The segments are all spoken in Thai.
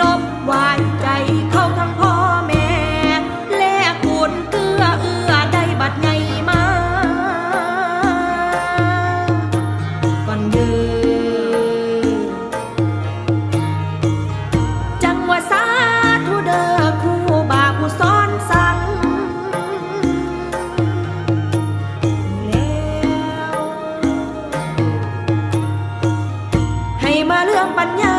นบวายใจเขาทั้งพ่อแม่ แลกุญเกื้อเอื้อได้บัดไงมาก่อนเดือจังว่าสาธุเด้อคู่บาผู้ซ้อนสังแลให้มาเรื่องปัญญา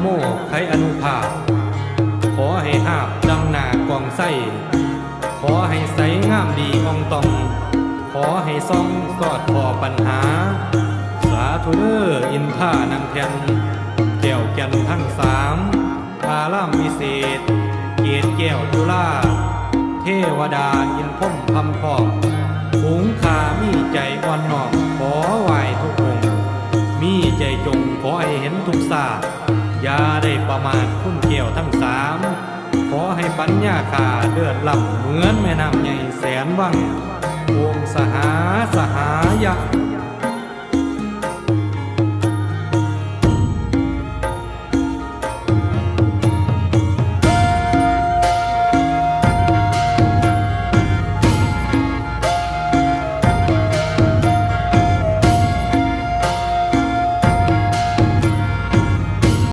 โมไขอนุภาพ ขอให้หาบดังหนากองไส้ ขอให้ใสงามดีอองตอง ขอให้ซ่องสอดพอปัญหา สาธุเดออินท่านางแผ่นแก้วแก่นทั้งสามอารามวิเศษ เกตแก้วจุฬาเทวดาอินพ่มพำพองฝูงขามีใจอ่อนน้อมขอไหว ใจจงขอให้เห็นทุกศาสตร์อย่าได้ประมาทคุณเกี่ยวทั้งสาม ขอให้ปัญญาขาเลือดลำเหมือนแม่น้ำใหญ่แสนว่างวงสหาสหายะ